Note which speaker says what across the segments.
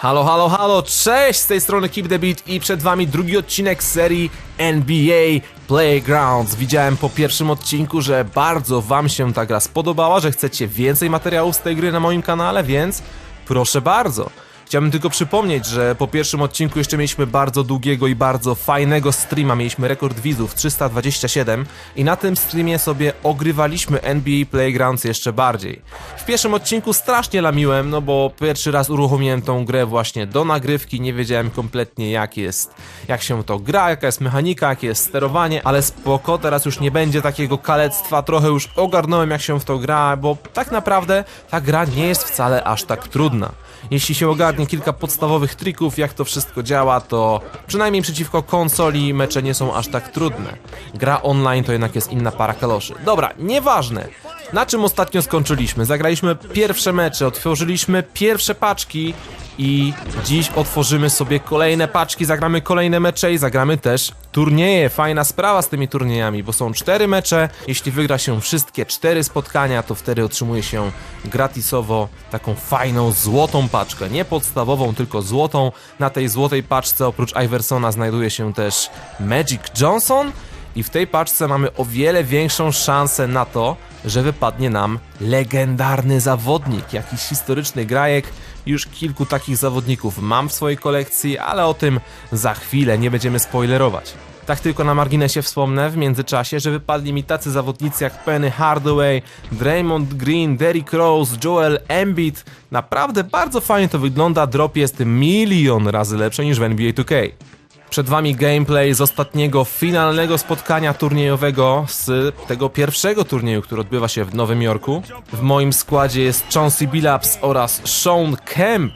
Speaker 1: Halo, halo, halo, cześć! Z tej strony Keep the Beat i przed wami drugi odcinek serii NBA Playgrounds. Widziałem po pierwszym odcinku, że bardzo wam się ta gra spodobała, że chcecie więcej materiałów z tej gry na moim kanale, więc proszę bardzo. Chciałbym tylko przypomnieć, że po pierwszym odcinku jeszcze mieliśmy bardzo długiego i bardzo fajnego streama, mieliśmy rekord widzów 327 i na tym streamie sobie ogrywaliśmy NBA Playgrounds jeszcze bardziej. W pierwszym odcinku strasznie lamiłem, no bo pierwszy raz uruchomiłem tą grę właśnie do nagrywki, nie wiedziałem kompletnie jak jest, jak się to gra, jaka jest mechanika, jakie jest sterowanie, ale spoko, teraz już nie będzie takiego kalectwa, trochę już ogarnąłem jak się w to gra, bo tak naprawdę ta gra nie jest wcale aż tak trudna. Jeśli się ogarnie kilka podstawowych trików, jak to wszystko działa, to przynajmniej przeciwko konsoli mecze nie są aż tak trudne. Gra online to jednak jest inna para kaloszy. Dobra, nieważne. Na czym ostatnio skończyliśmy? Zagraliśmy pierwsze mecze, otworzyliśmy pierwsze paczki i dziś otworzymy sobie kolejne paczki, zagramy kolejne mecze i zagramy też turnieje. Fajna sprawa z tymi turniejami, bo są cztery mecze. Jeśli wygra się wszystkie cztery spotkania, to wtedy otrzymuje się gratisowo taką fajną złotą paczkę. Nie podstawową, tylko złotą. Na tej złotej paczce oprócz Iversona znajduje się też Magic Johnson. I w tej paczce mamy o wiele większą szansę na to, że wypadnie nam legendarny zawodnik, jakiś historyczny grajek. Już kilku takich zawodników mam w swojej kolekcji, ale o tym za chwilę, nie będziemy spoilerować. Tak tylko na marginesie wspomnę w międzyczasie, że wypadli mi tacy zawodnicy jak Penny Hardaway, Draymond Green, Derrick Rose, Joel Embiid. Naprawdę bardzo fajnie to wygląda, drop jest milion razy lepszy niż w NBA 2K. Przed wami gameplay z ostatniego finalnego spotkania turniejowego z tego pierwszego turnieju, który odbywa się w Nowym Jorku. W moim składzie jest Chauncey Billups oraz Sean Kemp.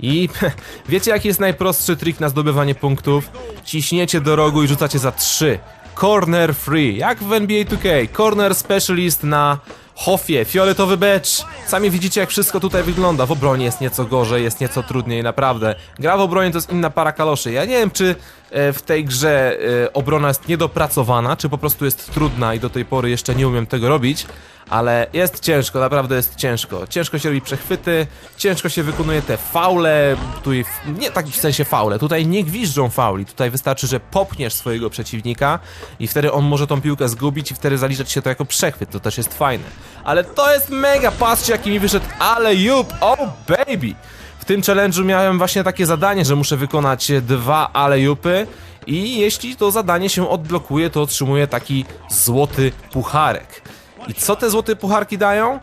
Speaker 1: I wiecie jaki jest najprostszy trik na zdobywanie punktów? Ciśniecie do rogu i rzucacie za 3. Corner free, jak w NBA 2K. Corner specialist na Hofie, fioletowy becz. Sami widzicie jak wszystko tutaj wygląda. W obronie jest nieco gorzej, jest nieco trudniej, naprawdę. Gra w obronie to jest inna para kaloszy. Ja nie wiem czy e, w tej grze e, obrona jest niedopracowana, czy po prostu jest trudna i do tej pory jeszcze nie umiem tego robić. Ale jest ciężko, naprawdę jest ciężko. Ciężko się robi przechwyty, ciężko się wykonuje te faule, tutaj, nie tak w sensie faule, tutaj nie gwiżdżą fauli, tutaj wystarczy, że popchniesz swojego przeciwnika i wtedy on może tą piłkę zgubić i wtedy zaliczać się to jako przechwyt, to też jest fajne. Ale to jest mega, patrzcie jaki mi wyszedł, ale jup, oh baby! W tym challenge'u miałem właśnie takie zadanie, że muszę wykonać dwa alejupy i jeśli to zadanie się odblokuje, to otrzymuję taki złoty pucharek. I co te złote pucharki dają?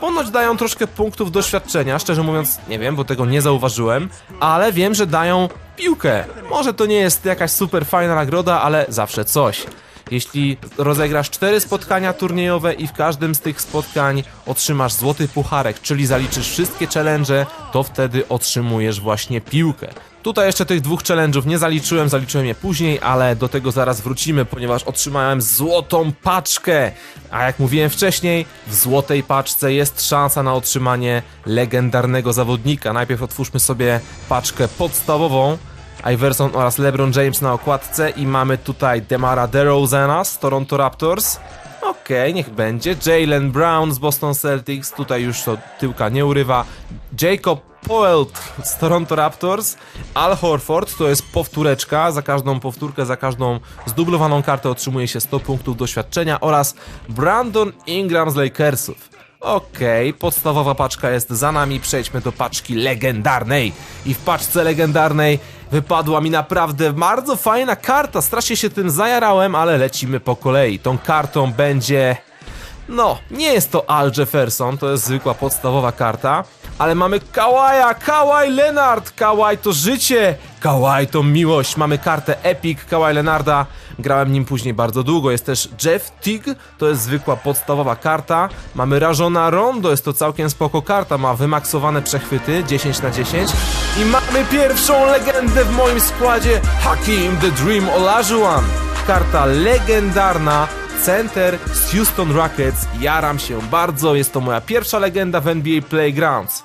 Speaker 1: Ponoć dają troszkę punktów doświadczenia, szczerze mówiąc nie wiem, bo tego nie zauważyłem, ale wiem, że dają piłkę. Może to nie jest jakaś super fajna nagroda, ale zawsze coś. Jeśli rozegrasz cztery spotkania turniejowe i w każdym z tych spotkań otrzymasz złoty pucharek, czyli zaliczysz wszystkie challenge, to wtedy otrzymujesz właśnie piłkę. Tutaj jeszcze tych dwóch challenge'ów nie zaliczyłem, zaliczyłem je później, ale do tego zaraz wrócimy, ponieważ otrzymałem złotą paczkę. A jak mówiłem wcześniej, w złotej paczce jest szansa na otrzymanie legendarnego zawodnika. Najpierw otwórzmy sobie paczkę podstawową. Iverson oraz LeBron James na okładce i mamy tutaj Demara DeRozana z Toronto Raptors. Okej, okay, niech będzie. Jalen Brown z Boston Celtics, tutaj już to tyłka nie urywa. Jacob Poelt z Toronto Raptors. Al Horford to jest powtóreczka. Za każdą powtórkę, za każdą zdublowaną kartę otrzymuje się 100 punktów doświadczenia. Oraz Brandon Ingram z Lakersów. Okej, okay, podstawowa paczka jest za nami, przejdźmy do paczki legendarnej. I w paczce legendarnej wypadła mi naprawdę bardzo fajna karta. Strasznie się tym zajarałem, ale lecimy po kolei. Tą kartą będzie... No, nie jest to Al Jefferson, to jest zwykła podstawowa karta, ale mamy Kawaja, Kawaj Leonard, Kawaj to życie, Kawaj to miłość, mamy kartę Epic Kawaj Leonarda, grałem nim później bardzo długo, jest też Jeff Tig, to jest zwykła podstawowa karta, mamy Rajona Rondo, jest to całkiem spoko karta, ma wymaksowane przechwyty, 10 na 10 i mamy pierwszą legendę w moim składzie, Hakim The Dream Olajuwon, karta legendarna, center z Houston Rockets. Jaram się bardzo, jest to moja pierwsza legenda w NBA Playgrounds.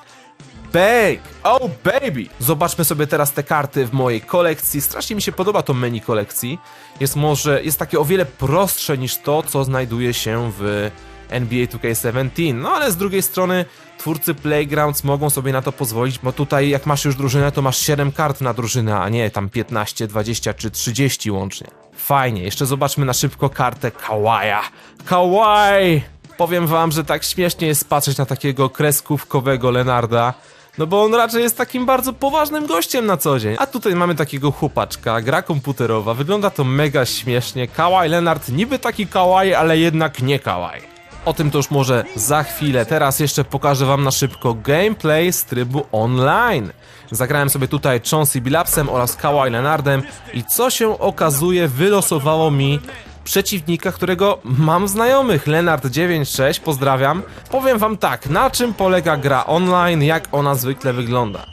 Speaker 1: Bang! Oh baby! Zobaczmy sobie teraz te karty w mojej kolekcji. Strasznie mi się podoba to menu kolekcji. Jest może, jest takie o wiele prostsze niż to, co znajduje się w NBA 2K17. No ale z drugiej strony twórcy Playgrounds mogą sobie na to pozwolić, bo tutaj jak masz już drużynę, to masz 7 kart na drużynę, a nie tam 15, 20 czy 30 łącznie. Fajnie, jeszcze zobaczmy na szybko kartę Kawaja. Kawaj! Powiem wam, że tak śmiesznie jest patrzeć na takiego kreskówkowego Lenarda. No bo on raczej jest takim bardzo poważnym gościem na co dzień. A tutaj mamy takiego chłopaczka, gra komputerowa, wygląda to mega śmiesznie. Kawaj Leonard niby taki kawaj, ale jednak nie kawaj. O tym to już może za chwilę. Teraz jeszcze pokażę wam na szybko gameplay z trybu online. Zagrałem sobie tutaj Chauncey Billapsem oraz Kawhi Leonardem i co się okazuje wylosowało mi przeciwnika, którego mam znajomych. Lenard 96, pozdrawiam. Powiem wam tak, na czym polega gra online, jak ona zwykle wygląda.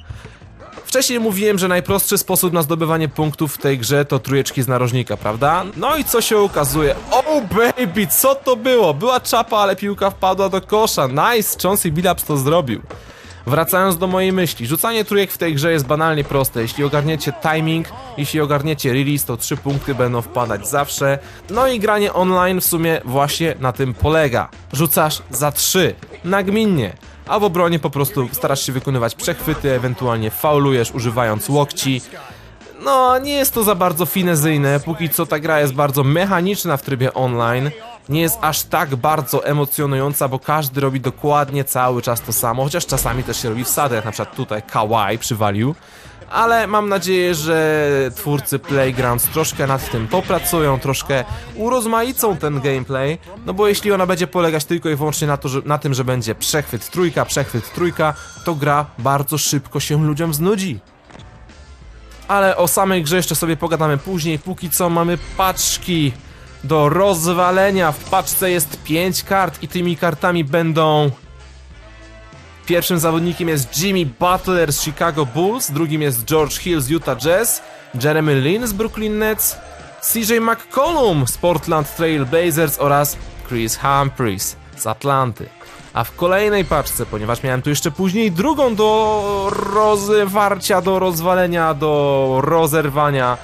Speaker 1: Wcześniej mówiłem, że najprostszy sposób na zdobywanie punktów w tej grze to trójeczki z narożnika, prawda? No i co się okazuje? Oh baby, co to było? Była czapa, ale piłka wpadła do kosza. Nice, Chauncey Billups to zrobił. Wracając do mojej myśli, rzucanie trójek w tej grze jest banalnie proste. Jeśli ogarniecie timing, jeśli ogarniecie release, to trzy punkty będą wpadać zawsze. No i granie online w sumie właśnie na tym polega. Rzucasz za trzy, nagminnie. A w obronie po prostu starasz się wykonywać przechwyty, ewentualnie faulujesz używając łokci. No, nie jest to za bardzo finezyjne, póki co ta gra jest bardzo mechaniczna w trybie online. Nie jest aż tak bardzo emocjonująca, bo każdy robi dokładnie cały czas to samo, chociaż czasami też się robi wsady, jak na przykład tutaj Kawaii przywalił. Ale mam nadzieję, że twórcy Playgrounds troszkę nad tym popracują, troszkę urozmaicą ten gameplay, no bo jeśli ona będzie polegać tylko i wyłącznie na, to, że, na tym, że będzie przechwyt trójka, przechwyt trójka, to gra bardzo szybko się ludziom znudzi ale o samej grze jeszcze sobie pogadamy później. Póki co mamy paczki do rozwalenia. W paczce jest 5 kart i tymi kartami będą... Pierwszym zawodnikiem jest Jimmy Butler z Chicago Bulls, drugim jest George Hill z Utah Jazz, Jeremy Lin z Brooklyn Nets, CJ McCollum z Portland Trail Blazers oraz Chris Humphries z Atlanty. A w kolejnej paczce, ponieważ miałem tu jeszcze później drugą do rozwarcia, do rozwalenia, do rozerwania,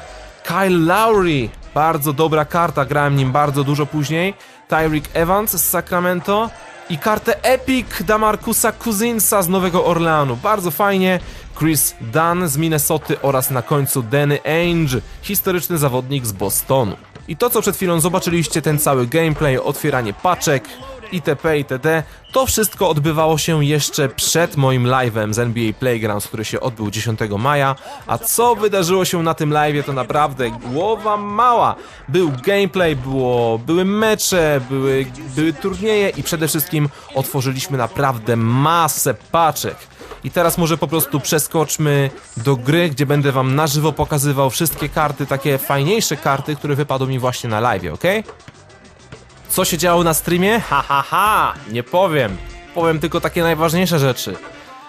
Speaker 1: Kyle Lowry. Bardzo dobra karta, grałem nim bardzo dużo później. Tyreek Evans z Sacramento i kartę Epic Damarcusa Cousinsa z Nowego Orleanu. Bardzo fajnie. Chris Dunn z Minnesoty oraz na końcu Danny Ainge, historyczny zawodnik z Bostonu. I to co przed chwilą zobaczyliście, ten cały gameplay, otwieranie paczek, itp. itd. To wszystko odbywało się jeszcze przed moim live'em z NBA Playgrounds, który się odbył 10 maja. A co wydarzyło się na tym live'ie, to naprawdę głowa mała. Był gameplay, było, były mecze, były, były turnieje i przede wszystkim otworzyliśmy naprawdę masę paczek. I teraz może po prostu przeskoczmy do gry, gdzie będę wam na żywo pokazywał wszystkie karty, takie fajniejsze karty, które wypadły mi właśnie na live, ok? Co się działo na streamie? Ha ha ha! Nie powiem. Powiem tylko takie najważniejsze rzeczy.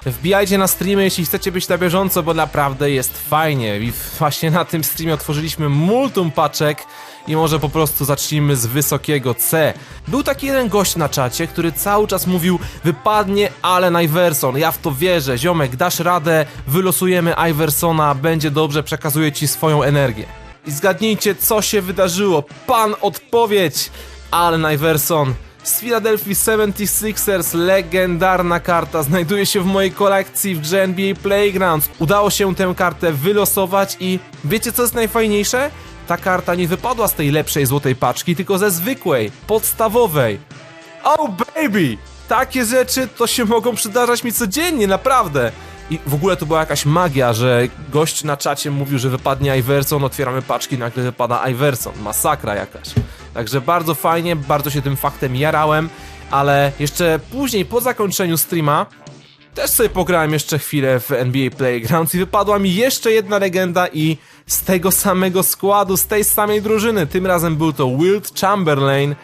Speaker 1: Wbijajcie na streamy, jeśli chcecie być na bieżąco, bo naprawdę jest fajnie. I właśnie na tym streamie otworzyliśmy multum paczek i może po prostu zacznijmy z wysokiego C. Był taki jeden gość na czacie, który cały czas mówił wypadnie Allen Iverson, ja w to wierzę, ziomek, dasz radę, wylosujemy Iversona, będzie dobrze, przekazuję ci swoją energię. I zgadnijcie, co się wydarzyło. Pan odpowiedź! Allen Iverson z Philadelphia 76ers, legendarna karta, znajduje się w mojej kolekcji w NBA Playgrounds. Udało się tę kartę wylosować i wiecie co jest najfajniejsze? Ta karta nie wypadła z tej lepszej złotej paczki, tylko ze zwykłej, podstawowej. Oh baby! Takie rzeczy to się mogą przydarzać mi codziennie, naprawdę. I w ogóle to była jakaś magia, że gość na czacie mówił, że wypadnie Iverson, otwieramy paczki, nagle wypada Iverson. Masakra jakaś. Także bardzo fajnie, bardzo się tym faktem jarałem, ale jeszcze później, po zakończeniu streama, też sobie pograłem jeszcze chwilę w NBA Playgrounds i wypadła mi jeszcze jedna legenda i z tego samego składu, z tej samej drużyny. Tym razem był to Wilt Chamberlain,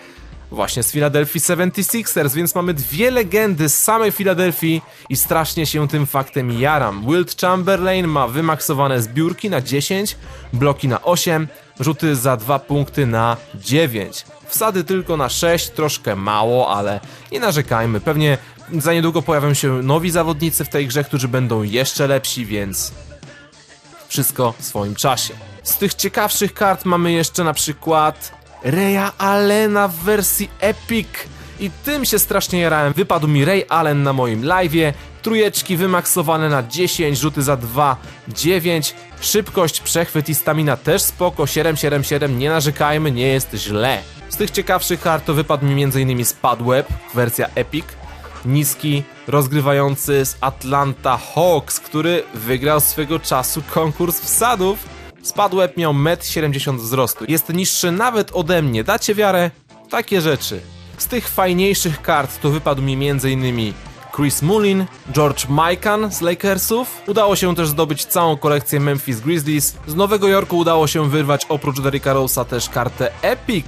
Speaker 1: właśnie z Philadelphia 76ers, więc mamy dwie legendy z samej Filadelfii i strasznie się tym faktem jaram. Wilt Chamberlain ma wymaksowane zbiórki na 10, bloki na 8, rzuty za 2 punkty na 9. Wsady tylko na 6, troszkę mało, ale nie narzekajmy. Pewnie za niedługo pojawią się nowi zawodnicy w tej grze, którzy będą jeszcze lepsi, więc wszystko w swoim czasie. Z tych ciekawszych kart mamy jeszcze na przykład Reya Allena w wersji Epic. I tym się strasznie jarałem. Wypadł mi Ray Allen na moim live'ie. Trójeczki wymaksowane na 10, rzuty za 2, 9. Szybkość, przechwyt i stamina też spoko. 777, nie narzekajmy, nie jest źle. Z tych ciekawszych kart to wypadł mi m.in. Spadweb, wersja Epic. Niski, rozgrywający z Atlanta Hawks, który wygrał swego czasu konkurs wsadów. Spadweb miał 1,70 m wzrostu. Jest niższy nawet ode mnie. Dacie wiarę? Takie rzeczy. Z tych fajniejszych kart to wypadł mi m.in. Chris Mullin, George Mikan z Lakersów. Udało się też zdobyć całą kolekcję Memphis Grizzlies. Z Nowego Jorku udało się wyrwać oprócz Derricka Rose'a też kartę Epic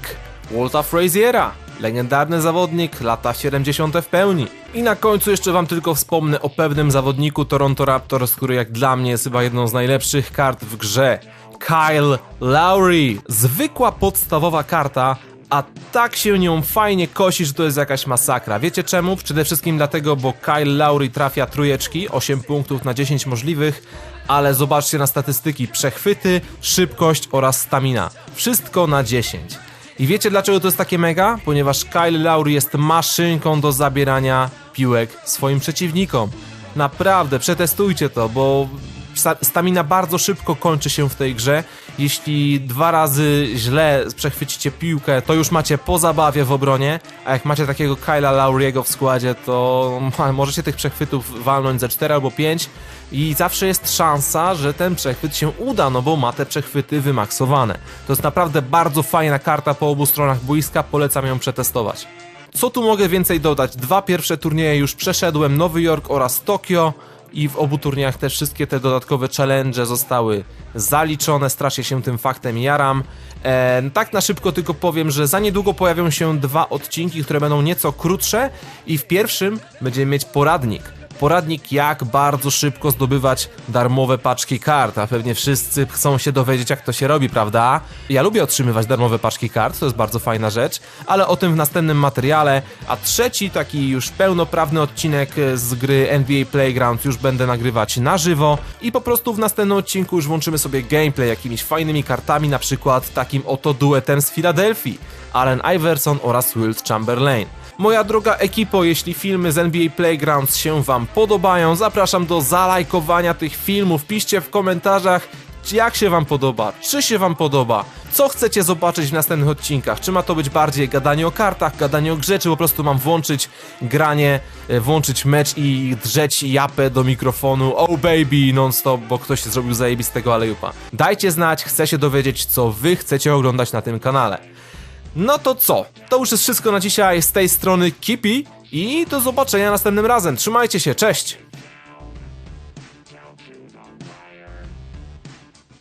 Speaker 1: Walta Fraziera. Legendarny zawodnik, lata 70. w pełni. I na końcu jeszcze wam tylko wspomnę o pewnym zawodniku Toronto Raptors, który jak dla mnie jest chyba jedną z najlepszych kart w grze. Kyle Lowry. Zwykła podstawowa karta, a tak się nią fajnie kosi, że to jest jakaś masakra. Wiecie czemu? Przede wszystkim dlatego, bo Kyle Lowry trafia trójeczki, 8 punktów na 10 możliwych, ale zobaczcie na statystyki, przechwyty, szybkość oraz stamina. Wszystko na 10. I wiecie dlaczego to jest takie mega? Ponieważ Kyle Lowry jest maszynką do zabierania piłek swoim przeciwnikom. Naprawdę, przetestujcie to, bo sta- stamina bardzo szybko kończy się w tej grze. Jeśli dwa razy źle przechwycicie piłkę, to już macie po zabawie w obronie, a jak macie takiego Kyla Lowry'ego w składzie, to możecie tych przechwytów walnąć ze 4 albo 5 i zawsze jest szansa, że ten przechwyt się uda, no bo ma te przechwyty wymaksowane. To jest naprawdę bardzo fajna karta po obu stronach boiska, polecam ją przetestować. Co tu mogę więcej dodać? Dwa pierwsze turnieje już przeszedłem, Nowy Jork oraz Tokio i w obu turniejach też wszystkie te dodatkowe challenge zostały zaliczone, strasznie się tym faktem jaram. E, tak na szybko tylko powiem, że za niedługo pojawią się dwa odcinki, które będą nieco krótsze i w pierwszym będziemy mieć poradnik. Poradnik jak bardzo szybko zdobywać darmowe paczki kart, a pewnie wszyscy chcą się dowiedzieć jak to się robi, prawda? Ja lubię otrzymywać darmowe paczki kart, to jest bardzo fajna rzecz, ale o tym w następnym materiale, a trzeci taki już pełnoprawny odcinek z gry NBA Playground już będę nagrywać na żywo i po prostu w następnym odcinku już włączymy sobie gameplay jakimiś fajnymi kartami, na przykład takim oto duetem z Filadelfii, Allen Iverson oraz Wilt Chamberlain. Moja droga ekipo, jeśli filmy z NBA Playgrounds się Wam podobają, zapraszam do zalajkowania tych filmów. Piszcie w komentarzach, jak się Wam podoba, czy się Wam podoba, co chcecie zobaczyć w następnych odcinkach. Czy ma to być bardziej gadanie o kartach, gadanie o grze, czy po prostu mam włączyć granie, e, włączyć mecz i drzeć japę do mikrofonu Oh baby non-stop, bo ktoś zrobił zajebistego alejupa. Dajcie znać, chcę się dowiedzieć, co Wy chcecie oglądać na tym kanale. No to co? To już jest wszystko na dzisiaj z tej strony Kipi i do zobaczenia następnym razem. Trzymajcie się, cześć!